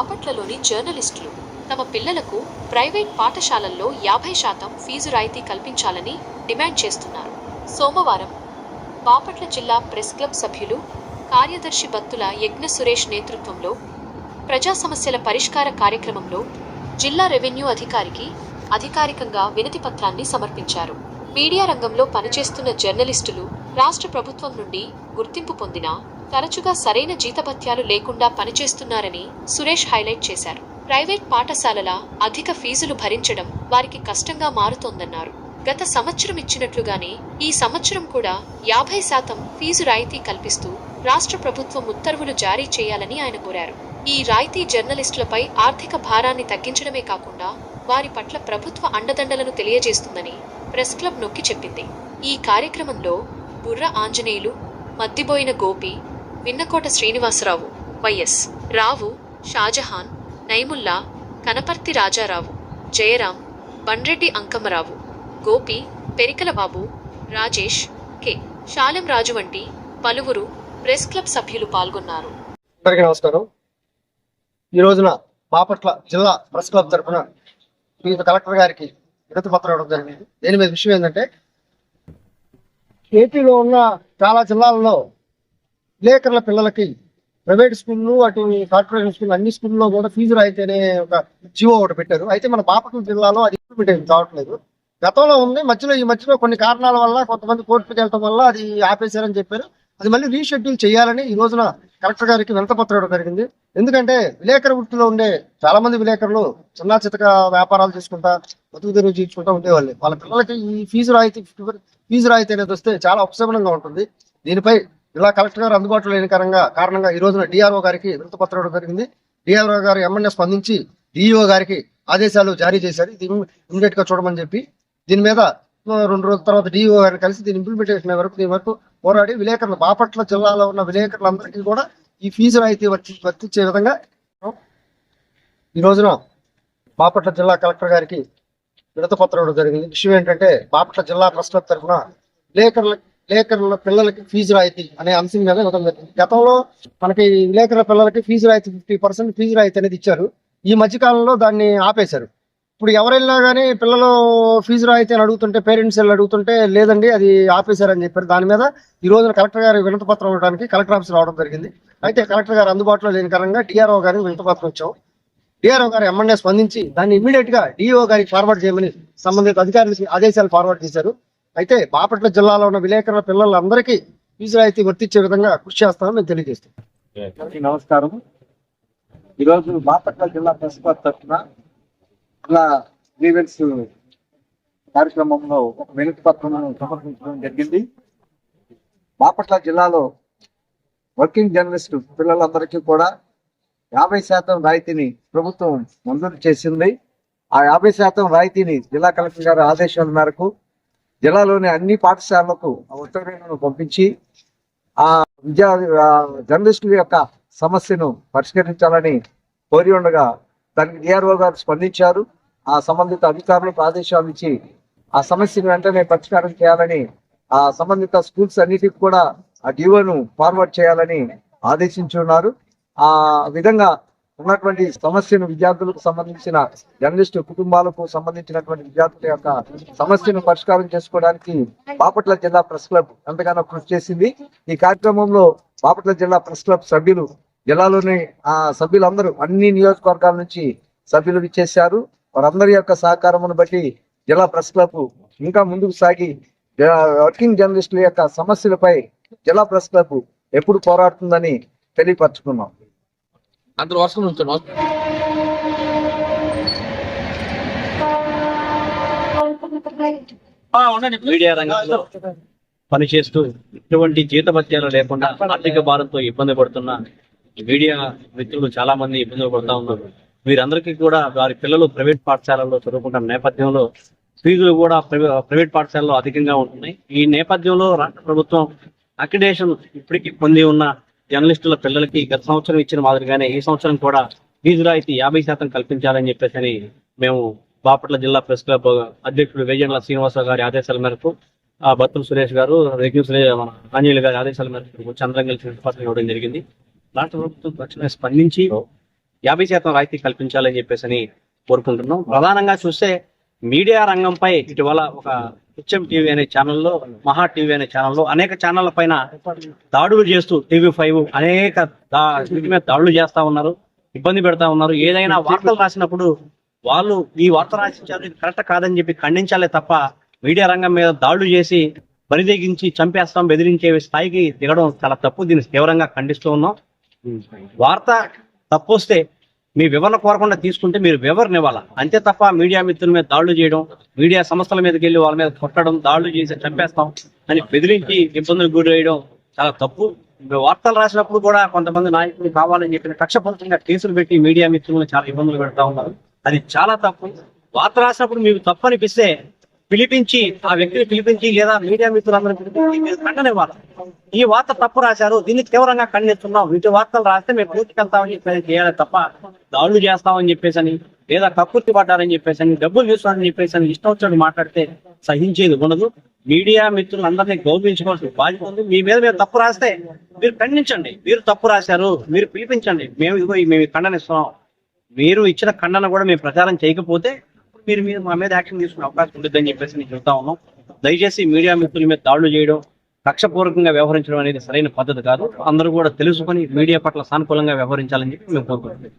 బాపట్లలోని జర్నలిస్టులు తమ పిల్లలకు ప్రైవేట్ పాఠశాలల్లో యాభై శాతం ఫీజు రాయితీ కల్పించాలని డిమాండ్ చేస్తున్నారు. సోమవారం బాపట్ల జిల్లా ప్రెస్ క్లబ్ సభ్యులు కార్యదర్శి బత్తుల యజ్ఞ సురేష్ నేతృత్వంలో ప్రజా సమస్యల పరిష్కార కార్యక్రమంలో జిల్లా రెవెన్యూ అధికారికి అధికారికంగా వినతి పత్రాన్ని సమర్పించారు. మీడియా రంగంలో పనిచేస్తున్న జర్నలిస్టులు రాష్ట్ర ప్రభుత్వం నుండి గుర్తింపు పొందినా తరచుగా సరైన జీతభత్యాలు లేకుండా పనిచేస్తున్నారని సురేష్ హైలైట్ చేశారు. ప్రైవేట్ పాఠశాలల అధిక ఫీజులు భరించడం వారికి కష్టంగా మారుతోందన్నారు. గత సంవత్సరం ఇచ్చినట్లుగానే ఈ సంవత్సరం కూడా యాభై శాతం ఫీజు రాయితీ కల్పిస్తూ రాష్ట్ర ప్రభుత్వం ఉత్తర్వులు జారీ చేయాలని ఆయన కోరారు. ఈ రాయితీ జర్నలిస్టులపై ఆర్థిక భారాన్ని తగ్గించడమే కాకుండా వారి పట్ల ప్రభుత్వ అండదండలను తెలియజేస్తుందని ప్రెస్ క్లబ్ నొక్కి చెప్పింది. ఈ కార్యక్రమంలో బుర్ర ఆంజనేయులు మద్దిబోయిన గోపి విన్నకోట శ్రీనివాసరావు వైఎస్ రావు షాజహాన్ నైముల్లా కనపర్తి రాజారావు జయరాం బండ్రెడ్డి అంకమ్మరావు గోపి పెరికల బాబు రాజేష్ కె. శాలెం రాజు వంటి పలువురు ప్రెస్ క్లబ్ సభ్యులు పాల్గొన్నారు. అందరికీ నమస్కారం. ఈ రోజున బాపట్ల జిల్లా ప్రెస్ క్లబ్ తరఫున వివిధ కలెక్టర్ గారికి వినతి పత్రం ఇవ్వడం జరిగింది. దీని మీద విషయం ఏంటంటే ఏపీలో ఉన్న చాలా జిల్లాల్లో విలేకరుల పిల్లలకి ప్రైవేట్ స్కూళ్ళు అటు కార్పొరేషన్ స్కూల్ అన్ని స్కూల్లో కూడా ఫీజు రాయితేనే ఒక జీవో ఒకటి పెట్టారు. అయితే మన బాపట్ల జిల్లాలో అది ఇంప్లిమెంట్ అయింది కావట్లేదు గతంలో ఉంది మధ్యలో ఈ మధ్యలో కొన్ని కారణాల వల్ల కొంతమంది కోర్టుకు వెళ్ళటం వల్ల అది ఆపేశారని చెప్పారు. అది మళ్ళీ రీషెడ్యూల్ చేయాలని ఈ రోజున కలెక్టర్ గారికి వినతపత్రం జరిగింది. ఎందుకంటే విలేకరు వృత్తిలో ఉండే చాలా మంది విలేకరులు చిన్న చితక వ్యాపారాలు చేసుకుంటా బతుకు తెరువు తీర్చుకుంటా ఉండేవాళ్ళు. వాళ్ళ పిల్లలకి ఈ ఫీజు రాయితీ ఫీజు రాయితీ అనేది వస్తే చాలా ఉపశమనంగా ఉంటుంది. దీనిపై జిల్లా కలెక్టర్ గారు అందుబాటులో లేని కారణంగా కారణంగా ఈ రోజున డిఆర్ఓ గారికి వినతపత్రం ఇవ్వడం జరిగింది డిఆర్ఓ గారు ఎమ్మెల్యే స్పందించి డిఈఓ గారికి ఆదేశాలు జారీ చేశారు. ఇది ఇమీడియట్గా చూడమని చెప్పి దీని మీద రెండు రోజుల తర్వాత డిఓ గారిని కలిసి దీని ఇంప్లిమెంటేషన్ వరకు దీని వరకు పోరాడి విలేకరులు బాపట్ల జిల్లాలో ఉన్న విలేకరులందరికీ కూడా ఈ ఫీజు రాయితీ వర్తి వర్తించే విధంగా ఈ రోజున బాపట్ల జిల్లా కలెక్టర్ గారికి విడతపత్రం ఇవ్వడం జరిగింది. విషయం ఏంటంటే బాపట్ల జిల్లా ప్రెస్ క్లబ్ తరఫున విలేకరులకు విలేకరుల పిల్లలకి ఫీజు రాయితీ అనే అంశం మీద ఇవ్వడం జరిగింది. గతంలో మనకి విలేకరుల పిల్లలకి ఫీజు రాయితీ ఫిఫ్టీ పర్సెంట్ ఫీజు రాయితీ అనేది ఇచ్చారు. ఈ మధ్యకాలంలో దాన్ని ఆపేశారు. ఇప్పుడు ఎవరెళ్ళినా కానీ పిల్లలు ఫీజు రాయితీ అని అడుగుతుంటే పేరెంట్స్ వెళ్ళి అడుగుతుంటే లేదండి అది ఆపేశారని చెప్పారు. దాని మీద ఈ రోజున కలెక్టర్ గారి వినతి పత్రం ఇవ్వడానికి కలెక్టర్ ఆఫీస్ రావడం జరిగింది. అయితే కలెక్టర్ గారు అందుబాటులో లేని కారణంగా డిఆర్ఓ గారికి వినతి పత్రం ఇచ్చాం. డిఆర్ఓ గారు ఎమ్మెల్యే స్పందించి దాన్ని ఇమీడియట్గా డిఓ గారికి ఫార్వర్డ్ చేయమని సంబంధిత అధికారులకి ఆదేశాలు ఫార్వర్డ్ చేశారు. అయితే బాపట్ల జిల్లాలో ఉన్న విలేకరుల పిల్లలందరికీ ఫీజు రాయితీ వర్తించే విధంగా కృషి చేస్తామని మేము తెలియజేస్తాం. నమస్కారం. ఈరోజు బాపట్ల జిల్లా ప్రెస్ క్లబ్ తరఫున జిల్లా గ్రీవెన్స్ కార్యక్రమంలో ఒక వినతి పత్రం సమర్పించడం జరిగింది. బాపట్ల జిల్లాలో వర్కింగ్ జర్నలిస్ట్ పిల్లలందరికీ కూడా యాభై శాతం రాయితీని ప్రభుత్వం మంజూరు చేసింది. ఆ యాభై శాతం రాయితీని జిల్లా కలెక్టర్ గారి ఆదేశాల మేరకు జిల్లాలోని అన్ని పాఠశాలలకు ఆ ఉత్తర్వులను పంపించి ఆ విద్యా జర్నలిస్టుల యొక్క సమస్యను పరిష్కరించాలని కోరి ఉండగా దానికి డిఆర్ఓ గారు స్పందించారు. ఆ సంబంధిత అధికారులకు ఆదేశాలు ఇచ్చి ఆ సమస్యను వెంటనే పరిష్కారం చేయాలని ఆ సంబంధిత స్కూల్స్ అన్నిటికి కూడా ఆ డిఓను ఫార్వర్డ్ చేయాలని ఆదేశించున్నారు ఆ విధంగా ఉన్నటువంటి సమస్యను విద్యార్థులకు సంబంధించిన జర్నలిస్టు కుటుంబాలకు సంబంధించినటువంటి విద్యార్థుల యొక్క సమస్యను పరిష్కారం చేసుకోవడానికి బాపట్ల జిల్లా ప్రెస్ క్లబ్ ఎంతగానో కృషి చేసింది. ఈ కార్యక్రమంలో బాపట్ల జిల్లా ప్రెస్ క్లబ్ సభ్యులు జిల్లాలోని ఆ సభ్యులందరూ అన్ని నియోజకవర్గాల నుంచి సభ్యులు ఇచ్చేశారు వారందరి యొక్క సహకారమును బట్టి జిల్లా ప్రెస్ క్లబ్ ఇంకా ముందుకు సాగి వర్కింగ్ జర్నలిస్టుల యొక్క సమస్యలపై జిల్లా ప్రెస్ క్లబ్ ఎప్పుడు పోరాడుతుందని తెలియపరచుకున్నాం. అందరు వర్షం ఉంచాను మీడియా రంగంలో పనిచేస్తూ ఎటువంటి జీతభత్యాలు లేకుండా ఆర్థిక భారంతో ఇబ్బంది పడుతున్న మీడియా మిత్రులు చాలా మంది ఇబ్బందులు పడుతూ ఉన్నారు. వీరందరికీ కూడా వారి పిల్లలు ప్రైవేట్ పాఠశాలల్లో చదువుకుంటున్న నేపథ్యంలో ఫీజులు కూడా ప్రైవే- ప్రైవేట్ పాఠశాలలో అధికంగా ఉంటున్నాయి. ఈ నేపథ్యంలో రాష్ట్ర ప్రభుత్వం అక్రిడేషన్ ఇప్పటికీ పొంది ఉన్న జర్నలిస్టుల పిల్లలకి గత సంవత్సరం ఇచ్చిన మాదిరిగానే ఈ సంవత్సరం కూడా ఫీజు రాయితీ యాభై శాతం కల్పించాలని చెప్పేసి అని మేము బాపట్ల జిల్లా ప్రెస్ క్లబ్ అధ్యక్షుడు వేజండ్ల శ్రీనివాసరావు గారి ఆదేశాల మేరకు ఆ బత్తుల సురేష్ గారు రెగ్యూ ఆంజనేయులు గారి ఆదేశాల మేరకు చంద్రం కలిసి పత్రం ఇవ్వడం జరిగింది. రాష్ట్ర ప్రభుత్వం తక్షణ స్పందించి యాభై శాతం రాయితీ కల్పించాలని చెప్పేసి అని కోరుకుంటున్నాం. ప్రధానంగా చూస్తే మీడియా రంగంపై ఇటీవల ఒక హెచ్ఎం టీవీ అనే ఛానల్లో మహా టీవీ అనే ఛానల్లో అనేక ఛానళ్ళ పైన దాడులు చేస్తూ టీవీ ఫైవ్ అనేక మీద దాడులు చేస్తా ఉన్నారు ఇబ్బంది పెడతా ఉన్నారు. ఏదైనా వార్తలు రాసినప్పుడు వాళ్ళు ఈ వార్త రాసించారు ఇది కరెక్ట్ కాదని చెప్పి ఖండించాలే తప్ప మీడియా రంగం మీద దాడులు చేసి బరిదెగించి చంపేస్తాం బెదిరించే స్థాయికి దిగడం చాలా తప్పు. దీన్ని తీవ్రంగా ఖండిస్తూ ఉన్నాం. వార్త తప్పు వస్తే మీ వివరణ కోరకుండా తీసుకుంటే మీరు వివరణ ఇవ్వాలి? అంతే తప్ప మీడియా మిత్రుల మీద దాడులు చేయడం మీడియా సంస్థల మీదకి వెళ్ళి వాళ్ళ మీద కొట్టడం దాడులు చేసి చంపేస్తాం అని బెదిరించి ఇబ్బందులు గురి చేయడం చాలా తప్పు. వార్తలు రాసినప్పుడు కూడా కొంతమంది నాయకులు కావాలని చెప్పిన కక్షపూరితంగా కేసులు పెట్టి మీడియా మిత్రులను చాలా ఇబ్బందులు పెడతా ఉన్నారు. అది చాలా తప్పు. వార్త రాసినప్పుడు మీకు తప్పు అనిపిస్తే పిలిపించి ఆ వ్యక్తిని పిలిపించి లేదా మీడియా మిత్రులందరూ పిలిపించి మీరు ఖండనివ్వాలి ఈ వార్త తప్పు రాశారు దీన్ని తీవ్రంగా ఖండిస్తున్నాం వీటి వార్తలు రాస్తే మేము పూర్తికెళ్తామని చెప్పేసి చేయాలి తప్ప దాడులు చేస్తామని చెప్పేసి అని లేదా కక్కుర్తి పడ్డారని చెప్పేసి అని డబ్బులు తీసుకోవాలని చెప్పేసి అని ఇష్టం వచ్చాడు మాట్లాడితే సహించేది ఉండదు. మీడియా మిత్రులందరినీ గౌరవించుకోవాల్సిన బాధ్యత ఉంది. మీ మీద మీరు తప్పు రాస్తే మీరు ఖండించండి. మీరు తప్పు రాశారు మీరు పిలిపించండి. మేము ఇదిగో మేము ఖండనిస్తున్నాం మీరు ఇచ్చిన ఖండన కూడా మేము ప్రచారం చేయకపోతే మీరు మీరు మా మీద యాక్షన్ తీసుకునే అవకాశం ఉంటుందని చెప్పేసి నేను చెప్తా ఉన్నాం. దయచేసి మీడియా మిత్రుల మీద దాడులు చేయడం కక్షపూర్వకంగా వ్యవహరించడం అనేది సరైన పద్ధతి కాదు. అందరూ కూడా తెలుసుకొని మీడియా పట్ల సానుకూలంగా వ్యవహరించాలని చెప్పి మేము కోరుకుంటున్నాం.